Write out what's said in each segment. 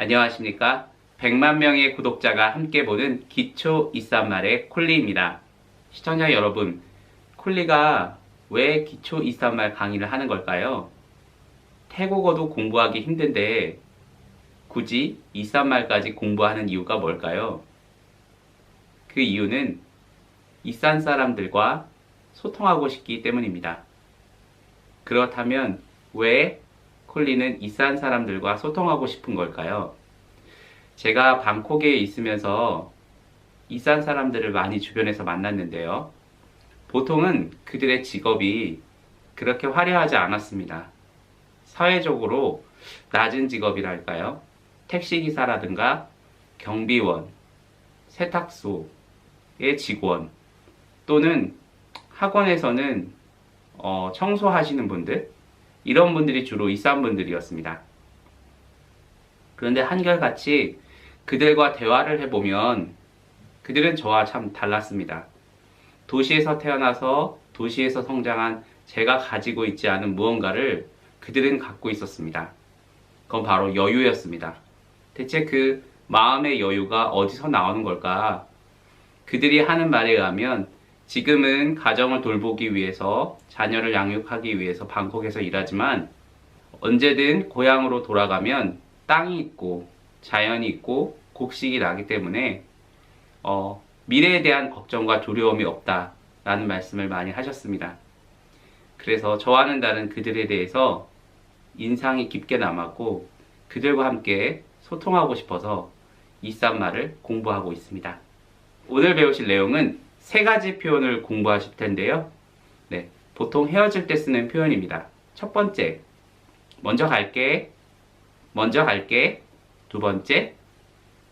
안녕하십니까? 100만 명의 구독자가 함께 보는 기초 이산말의 콜리입니다. 시청자 여러분, 콜리가 왜 기초 이산말 강의를 하는 걸까요? 태국어도 공부하기 힘든데 굳이 이산말까지 공부하는 이유가 뭘까요? 그 이유는 이산 사람들과 소통하고 싶기 때문입니다. 그렇다면 왜 콜리는 이산 사람들과 소통하고 싶은 걸까요? 제가 방콕에 있으면서 이산 사람들을 많이 주변에서 만났는데요. 보통은 그들의 직업이 그렇게 화려하지 않았습니다. 사회적으로 낮은 직업이랄까요? 택시기사라든가 경비원, 세탁소의 직원, 또는 학원에서는 어, 청소하시는 분들, 이런 분들이 주로 이산 분들이었습니다. 그런데 한결같이 그들과 대화를 해보면 그들은 저와 참 달랐습니다. 도시에서 태어나서 도시에서 성장한 제가 가지고 있지 않은 무언가를 그들은 갖고 있었습니다. 그건 바로 여유였습니다. 대체 그 마음의 여유가 어디서 나오는 걸까? 그들이 하는 말에 의하면 지금은 가정을 돌보기 위해서 자녀를 양육하기 위해서 방콕에서 일하지만 언제든 고향으로 돌아가면 땅이 있고 자연이 있고 곡식이 나기 때문에 어, 미래에 대한 걱정과 두려움이 없다 라는 말씀을 많이 하셨습니다. 그래서 저와는 다른 그들에 대해서 인상이 깊게 남았고 그들과 함께 소통하고 싶어서 이싼말을 공부하고 있습니다. 오늘 배우실 내용은 세 가지 표현을 공부하실 텐데요. 네, 보통 헤어질 때 쓰는 표현입니다. 첫 번째, 먼저 갈게. 먼저 갈게. 두 번째,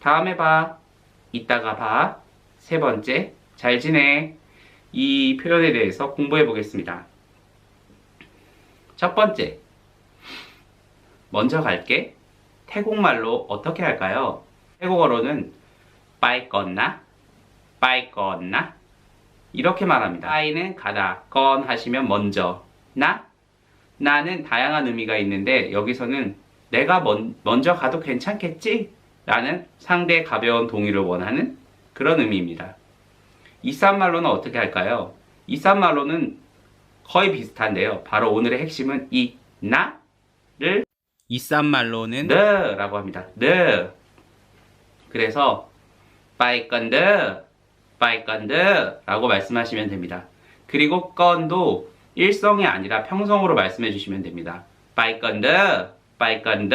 다음에 봐. 이따가 봐. 세 번째, 잘 지내. 이 표현에 대해서 공부해 보겠습니다. 첫 번째, 먼저 갈게. 태국말로 어떻게 할까요? 태국어로는 빠이 껐나? 빠이 껐나? 이렇게 말합니다. 빠이는 가다, 건 하시면 먼저, 나? 나는 다양한 의미가 있는데 여기서는 내가 먼, 먼저 가도 괜찮겠지? 라는 상대의 가벼운 동의를 원하는 그런 의미입니다. 이산말로는 어떻게 할까요? 이산말로는 거의 비슷한데요. 바로 오늘의 핵심은 이 나를 이산말로는 너라고 합니다. 너. 그래서 빠이 건드, 빠이 건드 라고 말씀하시면 됩니다. 그리고 건도 일성이 아니라 평성으로 말씀해 주시면 됩니다. 빠이 건드, 빠이 건드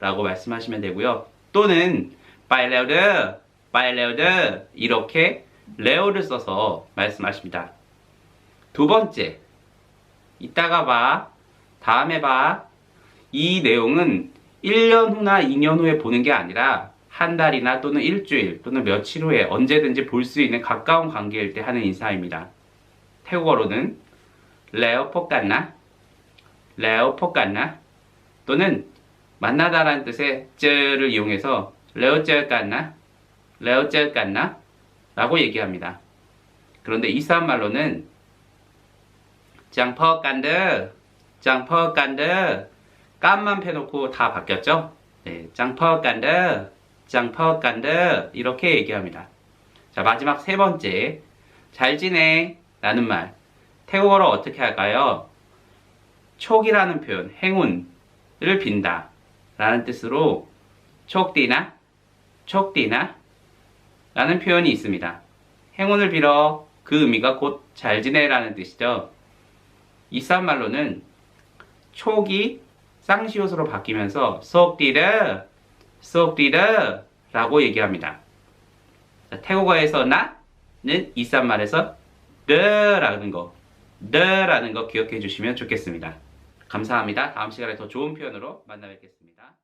라고 말씀하시면 되고요. 또는 빠이 레오드, 빠이 레오드 이렇게 레오를 써서 말씀하십니다. 두 번째, 이따가 봐, 다음에 봐. 이 내용은 1년 후나 2년 후에 보는 게 아니라 한 달이나 또는 일주일 또는 며칠 후에 언제든지 볼 수 있는 가까운 관계일 때 하는 인사입니다. 태국어로는 레오 포깐나, 레오 포깐나 또는 만나다라는 뜻의 쯔를 이용해서 레오 쯔깐나, 레오 쯔깐나 라고 얘기합니다. 그런데 이스란 말로는 장퍼 깐드, 장퍼 깐드 깐만 패놓고 다 바뀌었죠? 네, 장퍼 깐드, 장퍼 깐드 이렇게 얘기합니다. 자 마지막 세 번째 잘 지내 라는 말 태국어로 어떻게 할까요? 촉이라는 표현 행운을 빈다 라는 뜻으로 촉디나 촉디나 라는 표현이 있습니다. 행운을 빌어 그 의미가 곧 잘 지내라는 뜻이죠. 이산 말로는 촉이 쌍시옷으로 바뀌면서 속디르 속디르 라고 얘기합니다. 자, 태국어에서 나는 이산 말에서 르라는 거 르라는 거 기억해 주시면 좋겠습니다. 감사합니다. 다음 시간에 더 좋은 표현으로 만나 뵙겠습니다.